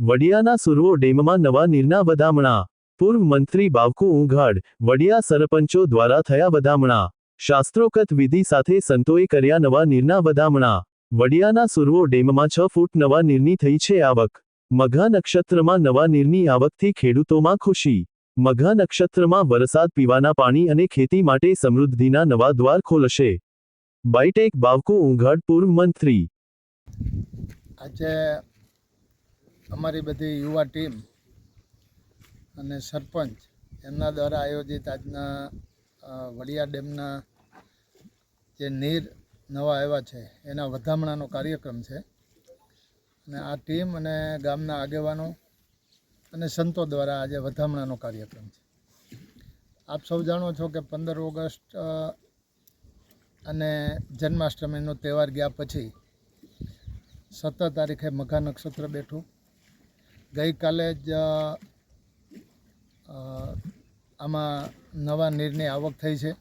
વડિયાના સુરવો ડેમમાં નવા નીરના વધામણા. પૂર્વ મંત્રી બાવકુ ઊંઘાડ, વડિયા સરપંચો દ્વારા થયા વધામણા. શાસ્ત્રોકત વિધિ સાથે સંતોએ કર્યા નવા નીરના વધામણા. વડિયાના સુરવો ડેમમાં છ ફૂટ નવા નીરની થઈ છે આવક. મઘા નક્ષત્રમાં નવા નીરની આવકથી ખેડૂતોમાં ખુશી. મઘા નક્ષત્રમાં વરસાદ પીવાના પાણી અને ખેતી માટે સમૃદ્ધિના નવા દ્વાર ખોલશે. બાઇટેક બાવકુ ઊંઘાડ પૂર્વ મંત્રી. આજે અમારી બધી યુવા ટીમ અને સરપંચ એમના દ્વારા આયોજિત આજના વડિયા ડેમના જે નીર નવા આવ્યા છે, એના વધામણાનો કાર્યક્રમ છે. અને આ ટીમ અને ગામના આગેવાનો અને સંતો દ્વારા આજે વધામણાનો કાર્યક્રમ છે. આપ સૌ જાણો છો કે પંદર ઓગસ્ટ અને જન્માષ્ટમીનો તહેવાર ગયા પછી સત્તર તારીખે મઘા નક્ષત્ર બેઠું. ગઈકાલે જ આમાં નવા નીરની આવક થઈ છે.